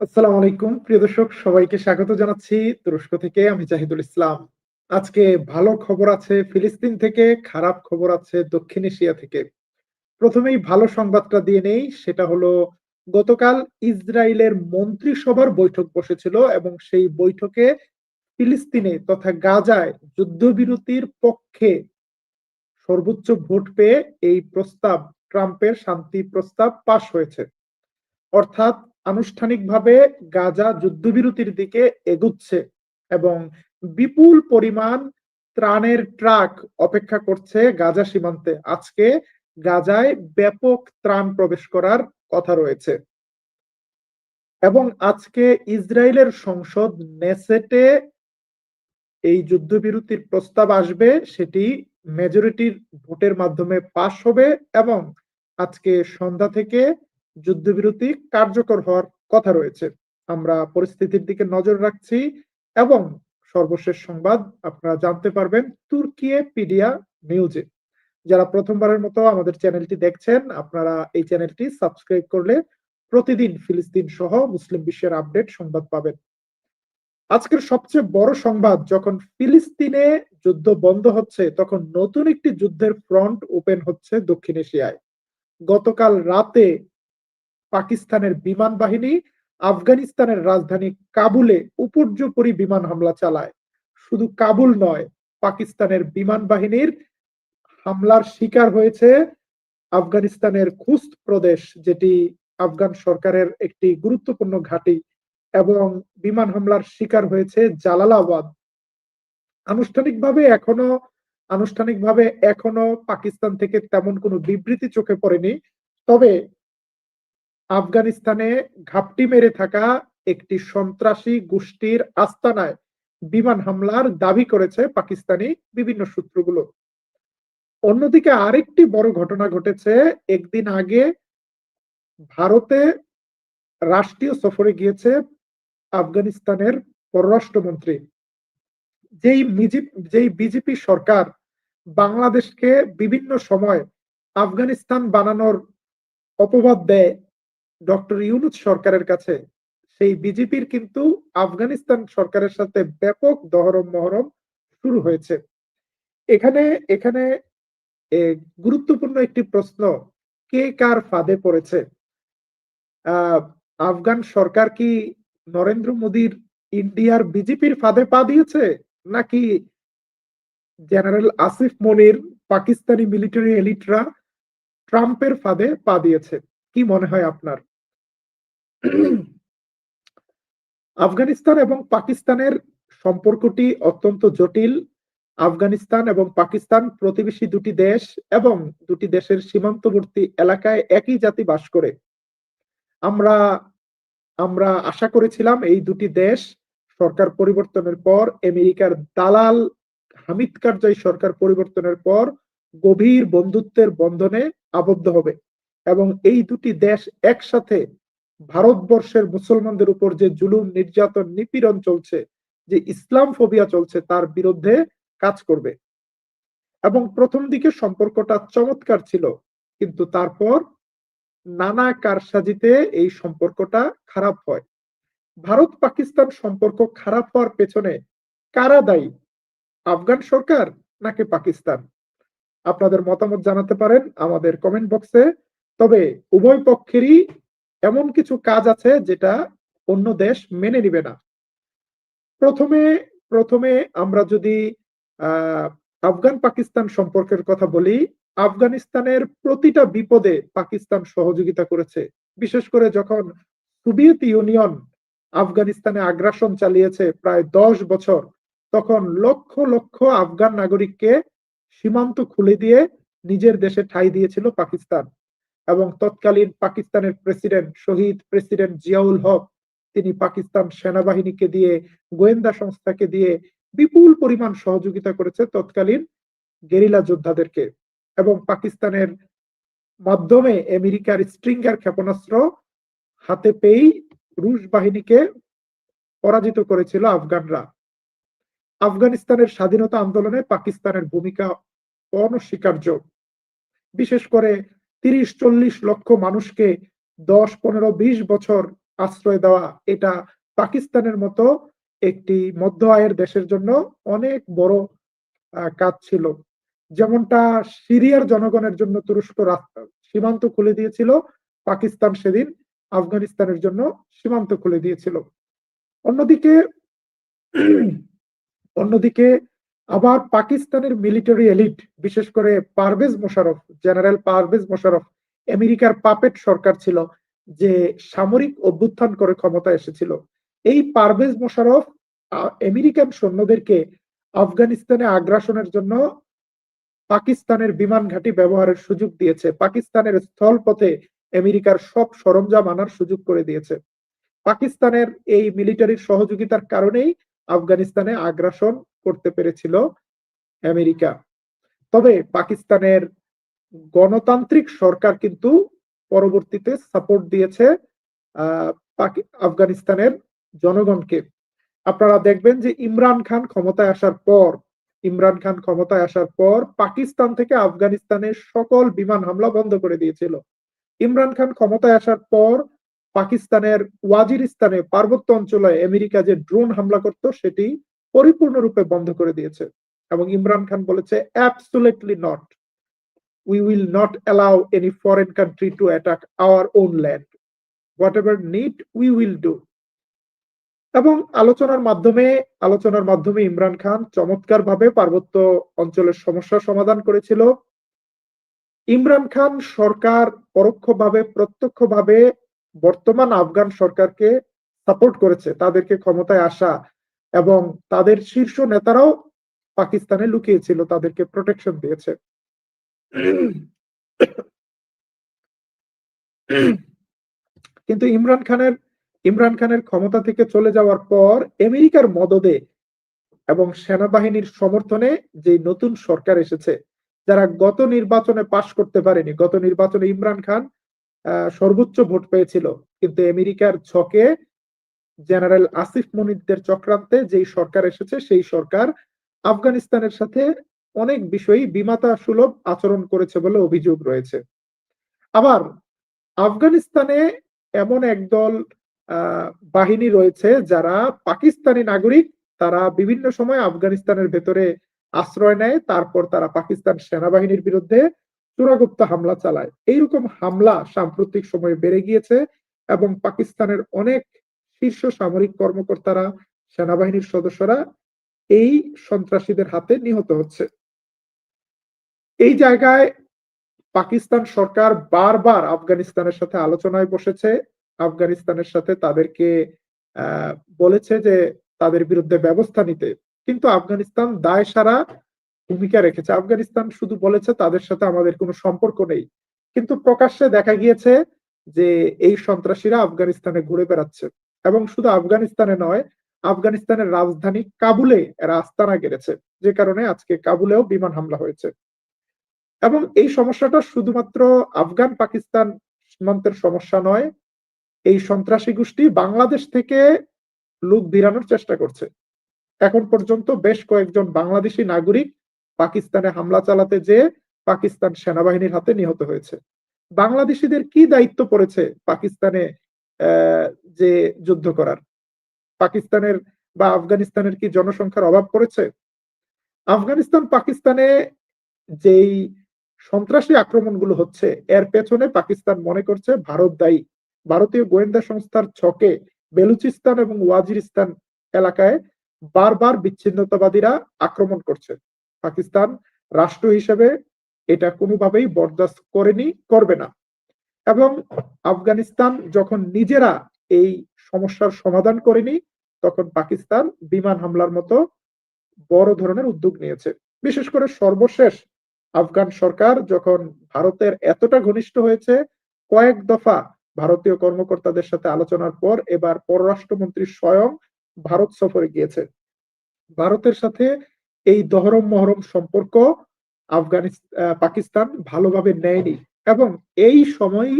আসসালামু আলাইকুম, প্রিয় দর্শক, সবাইকে স্বাগত জানাচ্ছি তুরস্ক থেকে, আমি জাহিদুল ইসলাম। আজকে ভালো খবর আছে ফিলিস্তিন থেকে, খারাপ খবর আছে দক্ষিণ এশিয়া থেকে। প্রথমেই ভালো সংবাদটা দিয়ে নেই, সেটা হলো গতকাল ইসরায়েলের মন্ত্রিসভার বৈঠক বসেছিল এবং সেই বৈঠকে ফিলিস্তিনে তথা গাজায় যুদ্ধবিরতির পক্ষে সর্বোচ্চ ভোট পেয়ে এই প্রস্তাব, ট্রাম্পের শান্তি প্রস্তাব পাশ হয়েছে। অর্থাৎ আনুষ্ঠানিকভাবে গাজা যুদ্ধবিরতির দিকে এগুচ্ছে এবং বিপুল পরিমাণ ত্রাণের ট্রাক অপেক্ষা করছে গাজা সীমান্তে। আজকে গাজায় ব্যাপক ত্রাণ প্রবেশ করার কথা রয়েছে। এবং আজকে ইসরায়েলের সংসদ নেসেটে এই যুদ্ধবিরতির প্রস্তাব আসবে, সেটি মেজরিটির ভোটের মাধ্যমে পাশ হবে এবং আজকে সন্ধ্যা থেকে যুদ্ধবিরতি কার্যকর হওয়ার কথা রয়েছে। আমরা পরিস্থিতির দিকে নজর রাখছি এবং সর্বশেষ সংবাদ আপনারা জানতে পারবেন তুর্কিয়ে পিডিয়া নিউজে। যারা প্রথমবারের মতো আমাদের চ্যানেলটি দেখছেন, আপনারা এই চ্যানেলটি সাবস্ক্রাইব করলে প্রতিদিন ফিলিস্তিন সহ মুসলিম বিশ্বের আপডেট সংবাদ পাবেন। আজকের সবচেয়ে বড় সংবাদ, যখন ফিলিস্তিনে যুদ্ধ বন্ধ হচ্ছে, তখন নতুন একটি যুদ্ধের ফ্রন্ট ওপেন হচ্ছে দক্ষিণ এশিয়ায়। গতকাল রাতে পাকিস্তানের বিমান বাহিনী আফগানিস্তানের রাজধানী কাবুলে উপর্যুপরি বিমান হামলা চালায়। শুধু কাবুল নয়, পাকিস্তানের বিমান বাহিনীর হামলার শিকার হয়েছে আফগানিস্তানের খুস্ত প্রদেশ, যেটি আফগান সরকারের একটি গুরুত্বপূর্ণ ঘাঁটি, এবং বিমান হামলার শিকার হয়েছে জালালাবাদ। আনুষ্ঠানিকভাবে এখনও আনুষ্ঠানিকভাবে এখনও পাকিস্তান থেকে তেমন কোনো বিবৃতি চোখে পড়েনি, তবে আফগানিস্তানে ঘাপটি মেরে থাকা একটি সন্ত্রাসী গোষ্ঠীর আস্তানায় বিমান হামলার দাবি করেছে পাকিস্তানি বিভিন্ন সূত্রগুলো। অন্যদিকে আরেকটি বড় ঘটনা ঘটেছে। একদিন আগে ভারতে রাষ্ট্রীয় সফরে গিয়েছে আফগানিস্তানের পররাষ্ট্রমন্ত্রী। যেই যেই বিজেপি সরকার বাংলাদেশকে বিভিন্ন সময় আফগানিস্তান বানানোর অপবাদ দেয় ডক্টর ইউনুস সরকারের কাছে, সেই বিজেপির কিন্তু আফগানিস্তান সরকারের সাথে ব্যাপক দহরম মহরম শুরু হয়েছে। এখানে এখানে গুরুত্বপূর্ণ একটি প্রশ্ন, কে কার ফাঁদে পড়েছে? আফগান সরকার কি নরেন্দ্র মোদীর ইন্ডিয়ার বিজেপির ফাঁদে পা দিয়েছে? নাকি জেনারেল আসিফ মনির পাকিস্তানি মিলিটারি এলিটরা ট্রাম্পের ফাঁদে পা দিয়েছে? কি মনে হয় আপনার? আফগানিস্তান এবং পাকিস্তানের সম্পর্কটি অত্যন্ত জটিল। আফগানিস্তান এবং পাকিস্তান প্রতিবেশী দুটি দেশ এবং দুটি দেশের সীমান্তবর্তী এলাকায় একই জাতি বাস করে। আমরা আমরা আশা করেছিলাম এই দুটি দেশ সরকার পরিবর্তনের পর, আমেরিকার দালাল হামিদ কারজাই সরকার পরিবর্তনের পর গভীর বন্ধুত্বের বন্ধনে আবদ্ধ হবে। এবং এই দুটি দেশ একসাথে ভারতবর্ষের মুসলমানদের উপর যে জুলুম, নির্যাতন, নিপীড়ন চলছে, যে ইসলাম ফোবিয়া চলছে, তার বিরুদ্ধে কাজ করবে। এবং প্রথম দিকে সম্পর্কটা চমৎকার ছিল, কিন্তু তারপর নানা কারসাজিতে এই সম্পর্কটা খারাপ হয়। ভারত পাকিস্তান সম্পর্ক খারাপ হওয়ার পেছনে কারা দায়ী? আফগান সরকার নাকি পাকিস্তান? আপনাদের মতামত জানাতে পারেন আমাদের কমেন্ট বক্সে তবে উভয় পক্ষেরই এমন কিছু কাজ আছে যেটা অন্য দেশ মেনে নিবে না। প্রথমে প্রথমে আমরা যদি আফগান পাকিস্তান সম্পর্কের কথা বলি, আফগানিস্তানের প্রতিটা বিপদে পাকিস্তান সহযোগিতা করেছে। বিশেষ করে যখন সোভিয়েত ইউনিয়ন আফগানিস্তানে আগ্রাসন চালিয়েছে প্রায় দশ বছর, তখন লক্ষ লক্ষ আফগান নাগরিককে সীমান্ত খুলে দিয়ে নিজের দেশে ঠাই দিয়েছিল পাকিস্তান। এবং তৎকালীন পাকিস্তানের প্রেসিডেন্ট, শহীদ প্রেসিডেন্ট জিয়াউল হক, তিনি পাকিস্তান সেনাবাহিনীকে দিয়ে, গোয়েন্দা সংস্থাকে দিয়ে বিপুল পরিমাণ সহযোগিতা করেছে তৎকালীন গেরিলা যোদ্ধাদেরকে এবং পাকিস্তানের মাধ্যমে আমেরিকার স্ট্রিঙ্গার ক্ষেপণাস্ত্র হাতে পেয়েই রুশ বাহিনীকে পরাজিত করেছিল আফগানরা। আফগানিস্তানের স্বাধীনতা আন্দোলনে পাকিস্তানের ভূমিকা অনস্বীকার্য। বিশেষ করে তিরিশ চল্লিশ লক্ষ মানুষকে দশ পনেরো বিশ বছর আশ্রয় দেওয়া এটা পাকিস্তানের মতো একটি মধ্য আয়ের দেশের জন্য অনেক বড় কাজ ছিল। যেমনটা সিরিয়ার জনগণের জন্য তুরস্ক রাস্তা, সীমান্ত খুলে দিয়েছিল। পাকিস্তান সেদিন আফগানিস্তানের জন্য সীমান্ত খুলে দিয়েছিল। অন্যদিকে অন্যদিকে আবার পাকিস্তানের মিলিটারি এলিট, বিশেষ করে পারভেজ মোশারফ জেনারেল পারভেজ মোশারফ আমেরিকার পাপেট সরকার ছিল, যে সামরিক অভ্যুত্থান করে ক্ষমতা এসেছিল। এই পারভেজ মোশারফ আমেরিকান সৈন্যদেরকে আফগানিস্তানে আগ্রাসনের জন্য পাকিস্তানের বিমান ঘাঁটি ব্যবহারের সুযোগ দিয়েছে। পাকিস্তানের স্থলপথে আমেরিকার সব সরঞ্জাম আনার সুযোগ করে দিয়েছে। পাকিস্তানের এই মিলিটারির সহযোগিতার কারণেই আফগানিস্তানে আগ্রাসন করতে পেরেছিল আমেরিকা। তবে পাকিস্তানের গণতান্ত্রিক সরকার কিন্তু পরবর্তীতে সাপোর্ট দিয়েছে আফগানিস্তানের জনগণকে। আপনারা দেখবেন যে ইমরান খান ক্ষমতায় আসার পর, ইমরান খান ক্ষমতায় আসার পর পাকিস্তান থেকে আফগানিস্তানের সকল বিমান হামলা বন্ধ করে দিয়েছিল। ইমরান খান ক্ষমতায় আসার পর পাকিস্তানের ওয়াজিরিস্তানে পার্বত্য অঞ্চলে আমেরিকা যে ড্রোন হামলা করত, সেটি পরিপূর্ণরূপে বন্ধ করে দিয়েছে। এবং ইমরান খান বলেছে absolutely not we will not allow any foreign country to attack our own land whatever need we will do এবং আলোচনার মাধ্যমে আলোচনার মাধ্যমে ইমরান খান চমৎকার ভাবে পার্বত্য অঞ্চলের সমস্যা সমাধান করেছিল। ইমরান খান সরকার পরোক্ষভাবে, প্রত্যক্ষভাবে বর্তমান আফগান সরকারকে সাপোর্ট করেছে, তাদেরকে ক্ষমতায় আসা এবং তাদের শীর্ষ নেতারাও পাকিস্তানে লুকিয়েছিল, তাদেরকে প্রোটেকশন দিয়েছে। কিন্তু ইমরান খানের ইমরান খানের ক্ষমতা থেকে চলে যাওয়ার পর আমেরিকার মদদে এবং সেনাবাহিনীর সমর্থনে যে নতুন সরকার এসেছে, যারা গত নির্বাচনে পাশ করতে পারেনি, গত নির্বাচনে ইমরান খান সর্বোচ্চ ভোট পেয়েছিল। কিন্তু আমেরিকার ছকে জেনারেল আসিফ মনিরদের চক্রান্তে যেই সরকার এসেছে, সেই সরকার আফগানিস্তানের সাথে অনেক বিষয়ই বিমাতা সুলভ আচরণ করেছে বলে অভিযোগ রয়েছে। আবার আফগানিস্তানে এমন একদল বাহিনী রয়েছে যারা পাকিস্তানি নাগরিক, তারা বিভিন্ন সময় আফগানিস্তানের ভেতরে আশ্রয় নেয়, তারপর তারা পাকিস্তান সেনাবাহিনীর বিরুদ্ধে চূড়াগুপ্ত হামলা চালায়। এইরকম হামলা সাম্প্রতিক সময়ে বেড়ে গিয়েছে এবং পাকিস্তানের অনেক শীর্ষ সামরিক কর্মকর্তারা, সেনাবাহিনীর সদস্যরা এই সন্ত্রাসীদের হাতে নিহত হচ্ছে। এই জায়গায় পাকিস্তান সরকার বারবার আফগানিস্তানের সাথে আলোচনায় বসেছে। আফগানিস্তানের সাথে তাদেরকে বলেছে যে তাদের বিরুদ্ধে ব্যবস্থা নিতে। কিন্তু আফগানিস্তান দায় সারা ভূমিকা রেখেছে। আফগানিস্তান শুধু বলেছে তাদের সাথে আমাদের কোনো সম্পর্ক নেই। কিন্তু প্রকাশ্যে দেখা গিয়েছে যে এই সন্ত্রাসীরা আফগানিস্তানে ঘুরে বেড়াচ্ছে। এবং শুধু আফগানিস্তানে নয়, আফগানিস্তানের রাজধানী কাবুলে এরা আস্তানা গেড়েছে, যে কারণে আজকে কাবুলেও বিমান হামলা হয়েছে। এবং এই সমস্যাটা শুধুমাত্র আফগান পাকিস্তান সীমান্তের সমস্যা নয়, এই সন্ত্রাসী গোষ্ঠী বাংলাদেশ থেকে লোক বিরানোর চেষ্টা করছে। এখন পর্যন্ত বেশ কয়েকজন বাংলাদেশি নাগরিক পাকিস্তানে হামলা চালাতে যে পাকিস্তান সেনাবাহিনীর হাতে নিহত হয়েছে। বাংলাদেশিদের কি দায়িত্ব পড়েছে পাকিস্তানে যে যুদ্ধ করার? পাকিস্তানের বা আফগানিস্তানের কি জনসংখ্যার অভাব পড়েছে? আফগানিস্তান পাকিস্তানে যেই সন্ত্রাসী আক্রমণগুলো হচ্ছে, এর পেছনে পাকিস্তান মনে করছে ভারত দায়ী। ভারতীয় গোয়েন্দা সংস্থার ছকে বেলুচিস্তান এবং ওয়াজিরিস্তান এলাকায় বারবার বিচ্ছিন্নতাবাদীরা আক্রমণ করছে। পাকিস্তান রাষ্ট্র হিসেবে এটা কোনোভাবেই বরদাস্ত করেনি, করবে না। এবং আফগানিস্তান যখন নিজেরা এই সমস্যার সমাধান করেনি, তখন পাকিস্তান বিমান হামলার মতো বড় ধরনের উদ্যোগ নিয়েছে। বিশেষ করে সর্বশেষ আফগান সরকার যখন ভারতের এতটা ঘনিষ্ঠ হয়েছে, কয়েক দফা ভারতীয় কর্মকর্তাদের সাথে আলোচনার পর এবার পররাষ্ট্রমন্ত্রী স্বয়ং ভারত সফরে গিয়েছে। ভারতের সাথে এই দহরম মহরম সম্পর্ক আফগানিস্তান পাকিস্তান ভালোভাবে নেয়নি এবং এই সময়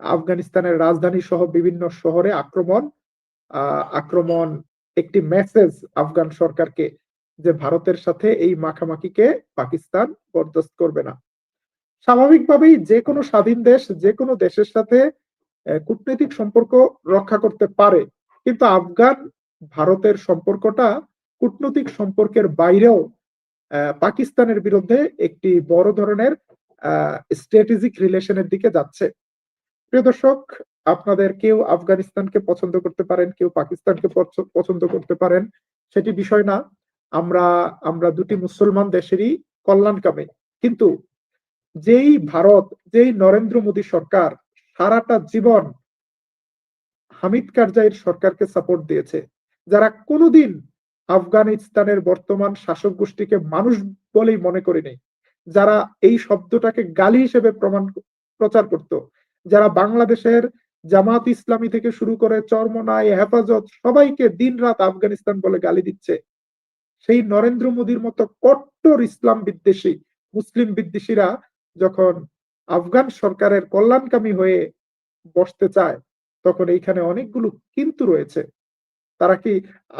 আফগানিস্তানের রাজধানী সহ বিভিন্ন শহরে আক্রমণ আক্রমণ, একটি মেসেজ আফগান সরকারকে যে ভারতের সাথে এই মাখামাখিকে পাকিস্তান বরদাস্ত করবে না। স্বাভাবিকভাবেই যে কোনো স্বাধীন দেশ, যে কোনো দেশের সাথে কূটনৈতিক সম্পর্ক রক্ষা করতে পারে। কিন্তু আফগান ভারতের সম্পর্কটা কূটনৈতিক সম্পর্কের বাইরেও পাকিস্তানের বিরুদ্ধে একটি বড় ধরনের স্ট্র্যাটেজিক রিলেশনের দিকে যাচ্ছে। প্রিয় দর্শক, আপনাদের কেউ আফগানিস্তানকে পছন্দ করতে পারেন, কেউ পাকিস্তানকে পছন্দ করতে পারেন, সেটি বিষয় না। আমরা আমরা দুটি মুসলমান দেশেরই কল্যাণকামী। কিন্তু যেই ভারত, যেই নরেন্দ্র মোদী সরকার সারাটা জীবন হামিদ কারজাইয়ের সরকারকে সাপোর্ট দিয়েছে, যারা কোনোদিন আফগানিস্তানের বর্তমান শাসক গোষ্ঠীকে মানুষ বলেই মনে করেনি যারা এই শব্দটাকে গালি হিসেবে প্রমাণ প্রচার করত, যারা বাংলাদেশের জামাত ইসলামী থেকে শুরু করে চরমনাই হেফাজত, সবাইকে দিন রাত আফগানিস্তান বলে গালি দিচ্ছে, সেই নরেন্দ্র মোদীর মতো কট্টর ইসলাম বিদ্বেষী, মুসলিম বিদ্বেষীরা যখন আফগান সরকারের কল্যাণকামী হয়ে বসতে চায়, তখন এইখানে অনেকগুলো কিন্তু রয়েছে। তারা কি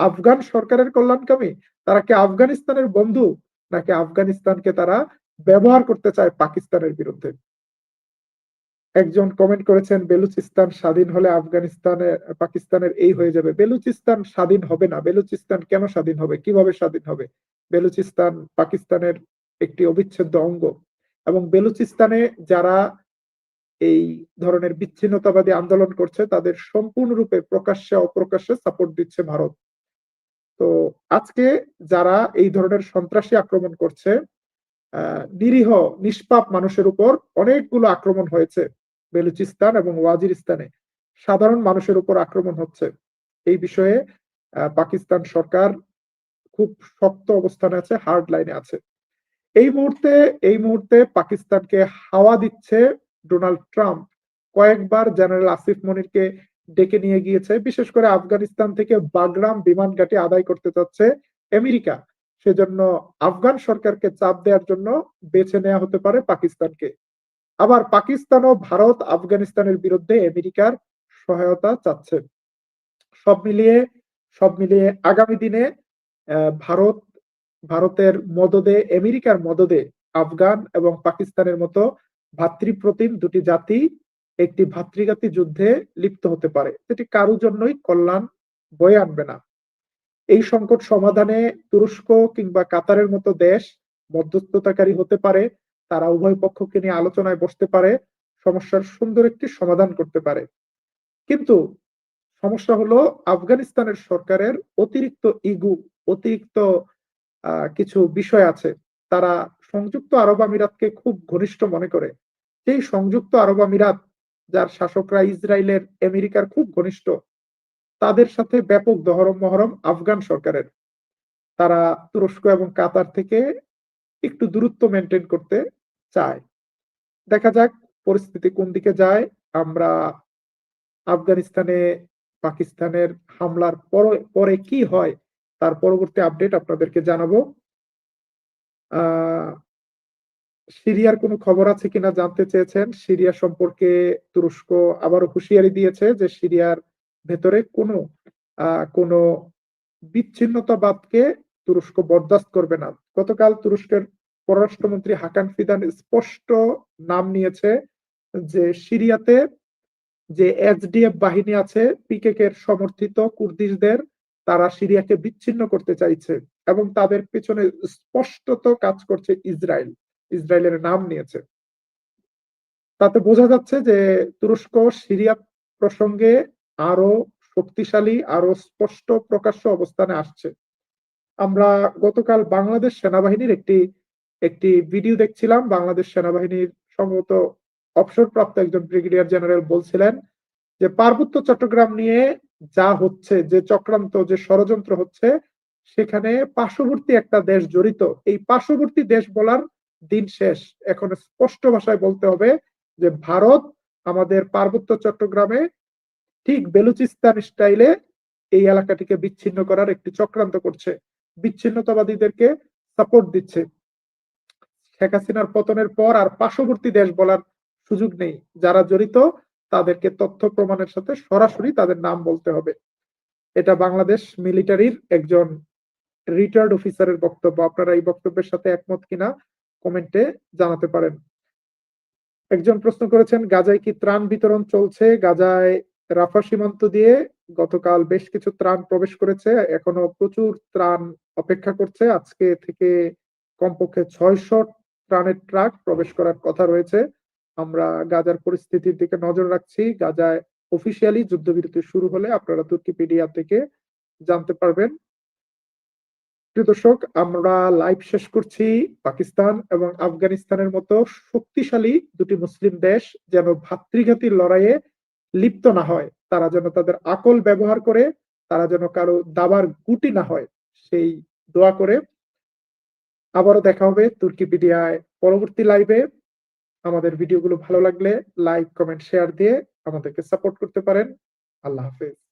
আফগান সরকারের কল্যাণকামী? তারা কি আফগানিস্তানের বন্ধু? নাকি আফগানিস্তানকে তারা ব্যবহার করতে চায় পাকিস্তানের বিরুদ্ধে? একজন কমেন্ট করেছেন, বেলুচিস্তান স্বাধীন হলে আফগানিস্তানে, পাকিস্তানের এই হয়ে যাবে। বেলুচিস্তান স্বাধীন হবে না। বেলুচিস্তান কেন স্বাধীন হবে? কীভাবে স্বাধীন হবে? বেলুচিস্তান পাকিস্তানের একটি অবিচ্ছেদ্য অঙ্গ। এবং বেলুচিস্তানে যারা এই ধরনের বিচ্ছিন্নতাবাদী আন্দোলন করছে, তাদের সম্পূর্ণরূপে প্রকাশ্যে, অপ্রকাশ্যে সাপোর্ট দিচ্ছে ভারত। তো আজকে যারা এই ধরনের সন্ত্রাসী আক্রমণ করছে নিরীহ, নিষ্পাপ মানুষের উপর অনেকগুলো আক্রমণ হয়েছে বেলুচিস্তান এবং ওয়াজিরিস্তানে। সাধারণ মানুষের উপর আক্রমণ হচ্ছে। এই বিষয়ে পাকিস্তান সরকার খুব শক্ত অবস্থানে আছে হার্ড লাইনে আছে। এই মুহূর্তে এই মুহূর্তে পাকিস্তানকে হাওয়া দিচ্ছে ডোনাল্ড ট্রাম্প কয়েকবার জেনারেল আসিফ মনিরকে ডেকে নিয়ে গিয়েছে। বিশেষ করে আফগানিস্তান থেকে বাগরাম বিমান ঘাটি আদায় করতে চাচ্ছে আমেরিকা। সেজন্য আফগান সরকারকে চাপ দেওয়ার জন্য বেছে নেওয়া হতে পারে পাকিস্তানকে। আবার পাকিস্তান ও ভারত আফগানিস্তানের বিরুদ্ধে আমেরিকার সহায়তা চাচ্ছে। সব মিলিয়ে সব মিলিয়ে আগামী দিনে ভারত, ভারতের মদদে, আমেরিকার মদদে আফগান এবং পাকিস্তানের মতো ভাতৃপ্রতিম দুটি জাতি একটি ভাতৃঘাতী যুদ্ধে লিপ্ত হতে পারে। যেটি কারোর জন্যই কল্যাণ বয়ে আনবে না। এই সংকট সমাধানে তুরস্ক কিংবা কাতারের মতো দেশ মধ্যস্থতাকারী হতে পারে। তারা উভয় পক্ষকে নিয়ে আলোচনায় বসতে পারে, সমস্যার সুন্দর একটি সমাধান করতে পারে। কিন্তু সমস্যা হলো আফগানিস্তানের সরকারের অতিরিক্ত ইগু, অতিরিক্ত কিছু বিষয় আছে। তারা সংযুক্ত আরব আমিরাতকে খুব ঘনিষ্ঠ মনে করে। সেই সংযুক্ত আরব আমিরাত, যার শাসকরা ইসরায়েলের আমেরিকার খুব ঘনিষ্ঠ, তাদের সাথে ব্যাপক দহরম মহরম আফগান সরকারের। তারা তুরস্ক এবং কাতার থেকে একটু দূরত্ব মেনটেন করতে চায়। দেখা যাক পরিস্থিতি কোন দিকে যায়। আমরা আফগানিস্তানে, পাকিস্তানের হামলার পরে কি হয়, তার পরবর্তী আপডেট আপনাদেরকে জানাব। সিরিয়ার কোনো খবর আছে কিনা জানতে চেয়েছেন? সিরিয়া সম্পর্কে তুরস্ক আবারও হুঁশিয়ারি দিয়েছে যে সিরিয়ার ভেতরে কোনো কোনো বিচ্ছিন্নতাবাদকে তুরস্ক বরদাস্ত করবে না। গতকাল তুরস্কের পররাষ্ট্রমন্ত্রী হাকান ফিদান স্পষ্ট নাম নিয়েছে যে সিরিয়াতে যে এইচডিএফ বাহিনী আছে, পিকেকের সমর্থিত কুর্দিশদের, তারা সিরিয়াকে বিচ্ছিন্ন করতে চাইছে। এবং তাদের পেছনে স্পষ্টত কাজ করছে ইসরায়েল। ইসরায়েলের নাম নিয়েছে। তাতে বোঝা যাচ্ছে যে তুরস্ক, সিরিয়া প্রসঙ্গে আরও শক্তিশালী, আরও স্পষ্ট প্রকাশ্য অবস্থানে আসছে। আমরা গতকাল বাংলাদেশ সেনাবাহিনীর একটি একটি ভিডিও দেখছিলাম। বাংলাদেশ সেনাবাহিনীর সম্ভবত অবসরপ্রাপ্ত একজন ব্রিগেডিয়ার জেনারেল বলছিলেন যে পার্বত্য চট্টগ্রাম নিয়ে যা হচ্ছে, যে চক্রান্ত, যে ষড়যন্ত্র হচ্ছে সেখানে পার্শ্ববর্তী একটা দেশ জড়িত। এই পার্শ্ববর্তী দেশ বলার দিন শেষ। এখন স্পষ্ট ভাষায় বলতে হবে যে ভারত আমাদের পার্বত্য চট্টগ্রামে ঠিক বেলুচিস্তান স্টাইলে এই এলাকাটিকে বিচ্ছিন্ন করার একটি চক্রান্ত করছে। বিচ্ছিন্নতাবাদীদেরকে সাপোর্ট দিচ্ছে। শেখ হাসিনার পতনের পর আর পার্শ্ববর্তী দেশ বলার সুযোগ নেই। যারা জড়িত, তাদেরকে তথ্য প্রমাণের সাথে সরাসরি তাদের নাম বলতে হবে। এটা বাংলাদেশ মিলিটারির একজন রিটায়ার্ড অফিসারের বক্তব্য আপনারা এই বক্তব্যের সাথে একমত কিনা কমেন্টে জানাতে পারেন একজন প্রশ্ন করেছেন, গাজায় কি ত্রাণ বিতরণ চলছে? গাজায় রাফা সীমান্ত দিয়ে গতকাল বেশ কিছু ত্রাণ প্রবেশ করেছে। এখনও প্রচুর ত্রাণ অপেক্ষা করছে। আজকে থেকে কমপক্ষে ৬০০ ত্রাণের ট্রাক প্রবেশ করার কথা রয়েছে। আমরা গাজার পরিস্থিতির দিকে নজর রাখছি। গাজায় অফিসিয়ালি যুদ্ধবিরতি শুরু হলে আপনারা তুর্কিপিডিয়া থেকে জানতে পারবেন। প্রিয় দর্শক, আমরা লাইভ শেষ করছি। পাকিস্তান এবং আফগানিস্তানের মতো শক্তিশালী দুটি মুসলিম দেশ যেন ভ্রাতৃঘাতী লড়াইয়ে লিপ্ত না হয়। তারা যেন তাদের আকল ব্যবহার করে, তারা যেন কারও দাবার গুটি না হয়, সেই দোয়া করে আবারও দেখা হবে তুর্কি তুর্কিপিডিয়ায় পরবর্তী লাইভে। আমাদের ভিডিওগুলো ভালো লাগলে লাইক, কমেন্ট, শেয়ার দিয়ে আমাদেরকে সাপোর্ট করতে পারেন। আল্লাহ হাফেজ।